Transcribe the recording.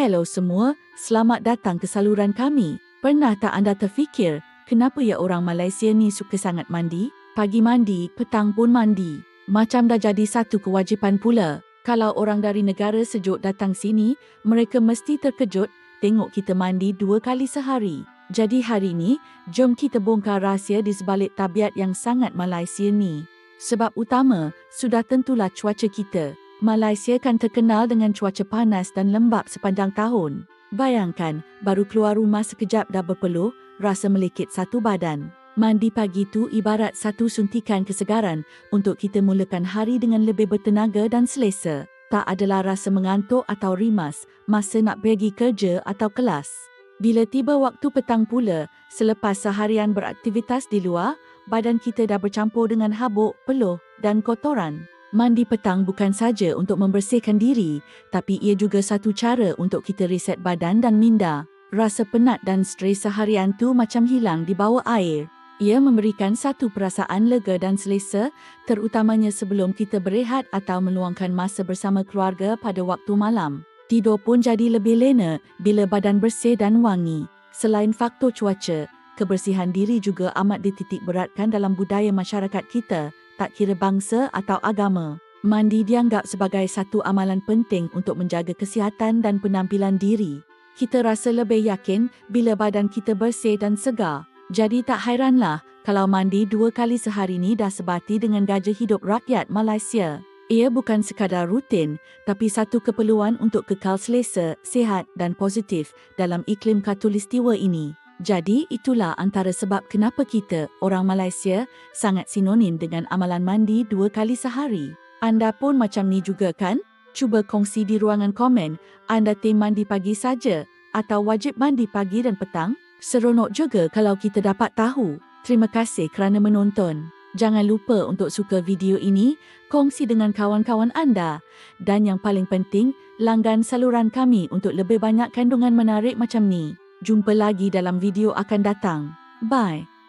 Hello semua, selamat datang ke saluran kami. Pernah tak anda terfikir, kenapa ya orang Malaysia ni suka sangat mandi? Pagi mandi, petang pun mandi. Macam dah jadi satu kewajipan pula. Kalau orang dari negara sejuk datang sini, mereka mesti terkejut tengok kita mandi dua kali sehari. Jadi hari ni, jom kita bongkar rahsia di sebalik tabiat yang sangat Malaysia ni. Sebab utama, sudah tentulah cuaca kita. Malaysia kan terkenal dengan cuaca panas dan lembap sepanjang tahun. Bayangkan, baru keluar rumah sekejap dah berpeluh, rasa melekit satu badan. Mandi pagi tu ibarat satu suntikan kesegaran untuk kita mulakan hari dengan lebih bertenaga dan selesa. Tak adalah rasa mengantuk atau rimas masa nak pergi kerja atau kelas. Bila tiba waktu petang pula, selepas seharian beraktivitas di luar, badan kita dah bercampur dengan habuk, peluh dan kotoran. Mandi petang bukan saja untuk membersihkan diri, tapi ia juga satu cara untuk kita reset badan dan minda. Rasa penat dan stres seharian tu macam hilang di bawah air. Ia memberikan satu perasaan lega dan selesa, terutamanya sebelum kita berehat atau meluangkan masa bersama keluarga pada waktu malam. Tidur pun jadi lebih lena bila badan bersih dan wangi. Selain faktor cuaca, kebersihan diri juga amat dititik beratkan dalam budaya masyarakat kita tak kira bangsa atau agama. Mandi dianggap sebagai satu amalan penting untuk menjaga kesihatan dan penampilan diri. Kita rasa lebih yakin bila badan kita bersih dan segar. Jadi tak hairanlah kalau mandi dua kali sehari ni dah sebati dengan gajah hidup rakyat Malaysia. Ia bukan sekadar rutin, tapi satu keperluan untuk kekal selesa, sihat dan positif dalam iklim katulistiwa ini. Jadi itulah antara sebab kenapa kita, orang Malaysia, sangat sinonim dengan amalan mandi dua kali sehari. Anda pun macam ni juga kan? Cuba kongsi di ruangan komen, anda tim mandi pagi saja atau wajib mandi pagi dan petang? Seronok juga kalau kita dapat tahu. Terima kasih kerana menonton. Jangan lupa untuk suka video ini, kongsi dengan kawan-kawan anda. Dan yang paling penting, langgan saluran kami untuk lebih banyak kandungan menarik macam ni. Jumpa lagi dalam video akan datang. Bye.